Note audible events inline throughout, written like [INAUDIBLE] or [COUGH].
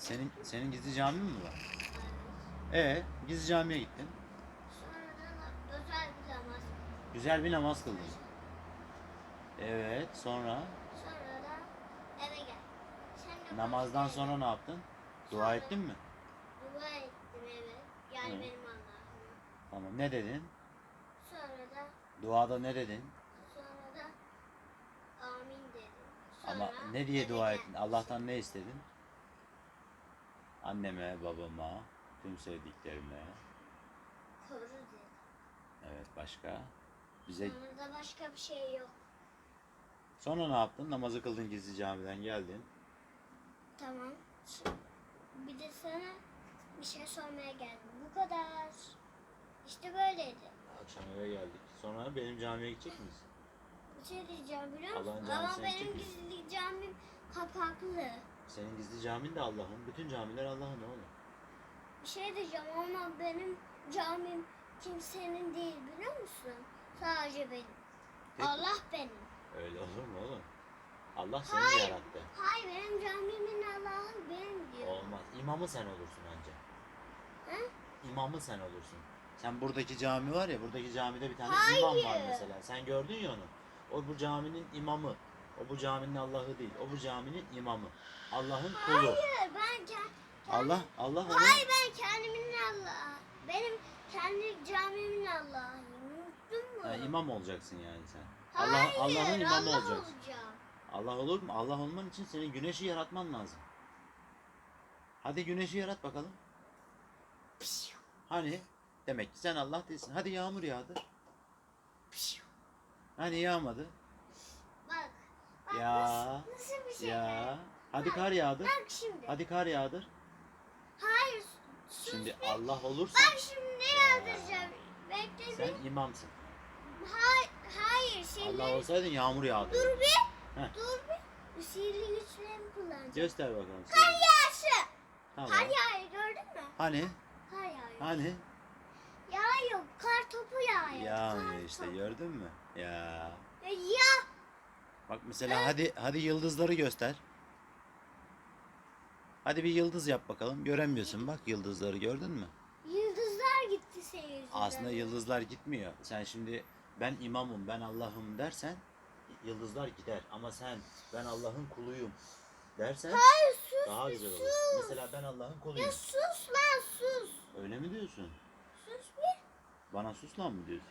Senin senin gizli camin mi var? E gizli camiye gittin. Sonradan özel bir namaz. Güzel bir namaz kıldın. Evet sonra Sonra da eve gel. Sen de namazdan başka sonra ne yaptın? Dua ettin mi? Dua ettim evet. Yani Hı. benim Allah'ıma. Tamam ne dedin? Sonra da Duada ne dedin? sonra da amin dedim. Ama Sonra ne diye eve dua ettin? Allah'tan ne istedin? Anneme, babama, tüm sevdiklerime. Koru dedim. Evet başka. Bize Sonra da başka bir şey yok. sonra ne yaptın? Namazı kıldın gizli camiden geldin. Tamam. Bir de sana bir şey sormaya geldim. Bu kadar. İşte böyleydi. Akşam eve geldik. Sonra benim camiye gidecek miyiz? Bir şey diyeceğim biliyor musun? Allah'ın Ama benim gizli camim kapaklı. Senin gizli camin de Allah'ın. Bütün camiler Allah'ın oğlum. Bir şey diyeceğim ama benim camim kimsenin değil biliyor musun? Sadece benim. Peki. Allah benim. Öyle olur mu oğlum? Allah seni Hayır. yarattı. Hayır benim camimin Allah'ı benim diyor. Olmaz. İmamı sen olursun anca. Hı? İmamı sen olursun. Sen buradaki cami var ya, buradaki camide bir tane Hayır. imam var mesela. Sen gördün ya onu. O bu caminin imamı. O bu caminin Allah'ı değil. O bu caminin imamı. Allah'ın kulu. Hayır ben ke- Allah Allah onun Hayır ben kendimin Allah'ı. Benim kendi camimin Allah'ıyım. Unuttun mu? Ha, imam olacaksın yani sen. Hayır, Allah Allah'ın imamı Allah olacaksın. olacağım. Allah olur mu? Allah olman için senin güneşi yaratman lazım. Hadi güneşi yarat bakalım. Hani? Demek ki sen Allah değilsin. Hadi yağmur yağdır. Hani yağmadı? Bak. Bak Ya, nasıl, bir şey? Ya. Hadi kar yağdır. Bak şimdi. Hadi kar yağdır. Hayır. Sus Şimdi bir. Allah olursa Bak şimdi ne yazdıracağım? Bekle sen bir. imamsın. Hayır, hayır. Allah olsaydın yağmur yağdır. Dur bir. Heh. Dur bir. Sihirli güçlerimi kullanacağım. Göster bakalım. Kar yağışı. Tamam. Kar yağıyor gördün mü? Hani? Kar yağıyor. Hani? Yağıyor. Kar topu yağıyor. Yağmıyor Kar işte topu. gördün mü? Ya, ya. Bak mesela hadi hadi yıldızları göster. Hadi bir yıldız yap bakalım. Göremiyorsun bak yıldızları gördün mü? Yıldızlar gitti yüzünden. Aslında yıldızlar gitmiyor. Sen şimdi ben imamım, ben Allah'ım dersen yıldızlar gider. Ama sen ben Allah'ın kuluyum dersen Hayır sus daha güzel olur. sus. Mesela ben Allah'ın Ya kuluyum. sus lan sus. Öyle mi diyorsun? Sus bir. Bana sus lan mı diyorsun?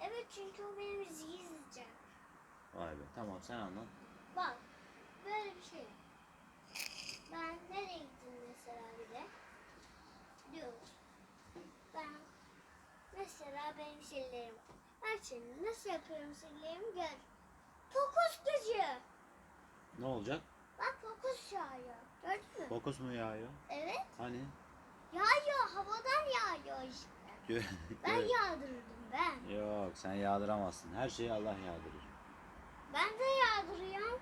Evet çünkü o benim izleyecek. Vay be tamam sen anlat. Bak böyle bir şey. Ben nereye gittim mesela bir de? Diyoruz. Ben mesela benim sillerim. Bak şimdi nasıl yapıyorum sillerimi gör. Fokus gücü. Ne olacak? Bak fokus yağıyor. Gördün mü? Fokus mu yağıyor? Evet. Hani? Yağıyor. Havadan yağıyor işte. Ben yağdırırdım ben. Yok sen yağdıramazsın. Her şeyi Allah yağdırır. Ben de yağdırıyorum.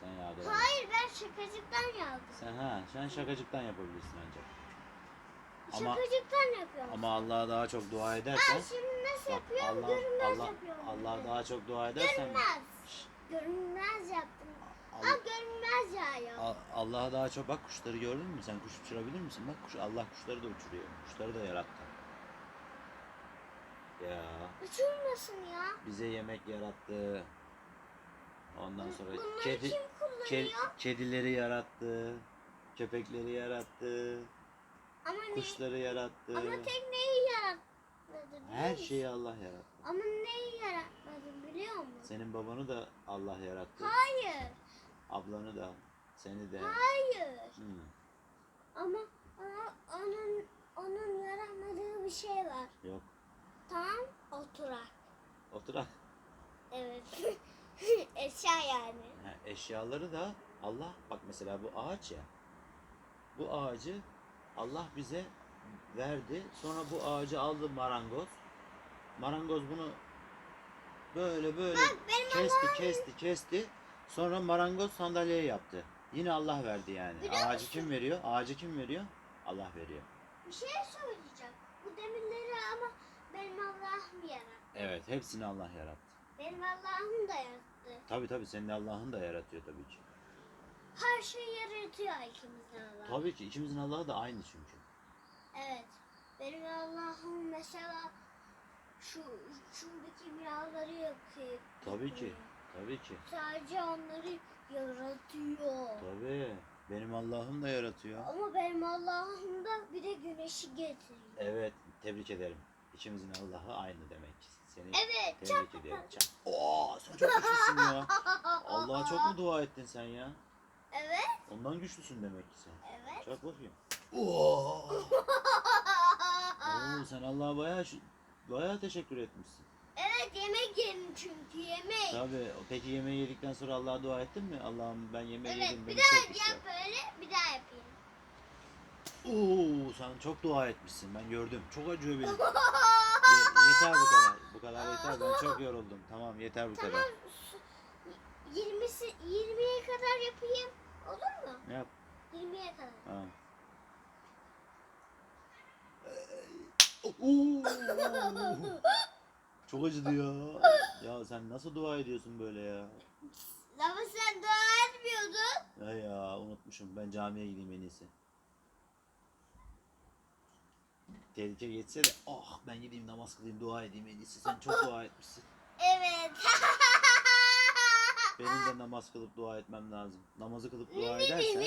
Sen yağdıramazsın. Hayır ben şakacıktan yağdırıyorum. Sen ha sen şakacıktan yapabilirsin ancak. Ama- Şakacıktan yapıyorum. Ama Allah'a daha çok dua Ben edersen şimdi nasıl bak yapıyorum? Allah görünmez Allah yapıyorum. Allah daha çok dua edersen Görünmez. Görünmez yaptım. Allah- Aa görünmez yağıyor. Allah'a daha çok bak kuşları gördün mü? Sen kuş uçurabilir misin? Bak kuş Allah kuşları da uçuruyor. Kuşları da yarattı. Ya Uçurmasın ya. bize yemek yarattı. Ondan sonra Bunları kedi kim ke- kullanıyor? kedileri yarattı. Köpekleri yarattı. Ama, ne, Kuşları yarattı. ama tekneyi yaratmadı biliyor Her musun? şeyi Allah yarattı. Ama neyi yaratmadı biliyor musun? Senin babanı da Allah yarattı. Hayır. Ablanı da, seni de. Hayır. Hı. Ama ama onun onun yaratmadığı bir şey var. Yok. Tamam oturak. Oturak. Evet. [LAUGHS] [LAUGHS] Eşya yani. Ha, eşyaları da Allah bak mesela bu ağaç ya. Bu ağacı Allah bize verdi. Sonra bu ağacı aldı marangoz. Marangoz bunu böyle böyle Bak benim kesti Allah'ım- kesti kesti. Sonra marangoz sandalye yaptı. Yine Allah verdi yani. Biliyor Ağacı musun? kim veriyor? Ağacı kim veriyor? Allah veriyor. Bir şey söyleyeceğim. Bu demirleri ama benim Allah'ım yarattı. Evet, hepsini Allah yarattı. Benim Allah'ım da yarattı. Tabi tabi senin Allah'ın da yaratıyor tabii ki. her şeyi yaratıyor ikimizin Allah. Tabii ki ikimizin Allah'ı da aynı çünkü. Evet. Benim Allah'ım mesela şu şuradaki binaları yakıyor. Tabii ki. Tabii ki. Sadece onları yaratıyor. Tabii. Benim Allah'ım da yaratıyor. Ama benim Allah'ım da bir de güneşi getiriyor. Evet. Tebrik ederim. İkimizin Allah'ı aynı demek. Seni Evet. tebrik ediyorum. Oo, sen çok güçlüsün ya. [LAUGHS] Allah'a çok mu dua ettin sen ya? Evet. Ondan güçlüsün demek ki sen. Evet. Çak bakayım. [LAUGHS] Oo. Oo, sen Allah'a bayağı bayağı teşekkür etmişsin. evet yemek yedim çünkü yemek. Tabii. Peki yemeği yedikten sonra Allah'a dua ettin mi? Allah'ım ben yemeği Evet yedim. bir Beni daha yap böyle bir daha yapayım. Oo, sen çok dua etmişsin. Ben gördüm. Çok acıyor benim. [LAUGHS] Ye- yeter bu kadar. Kadar yeter. Ben çok yoruldum. Tamam yeter bu Tamam. kadar. su- 20'si 20'ye kadar yapayım. Olur mu? Yap? 20'ye kadar. Oo. Çok acıdı ya. Ya sen nasıl dua ediyorsun böyle ya? Ama sen dua etmiyordun. Ya ya unutmuşum. Ben camiye gideyim en iyisi. Tehlike geçse de ah ben gideyim namaz kılayım dua edeyim en iyisi. Sen çok dua etmişsin. Evet. Benim de namaz kılıp dua etmem lazım. Namazı kılıp dua edersen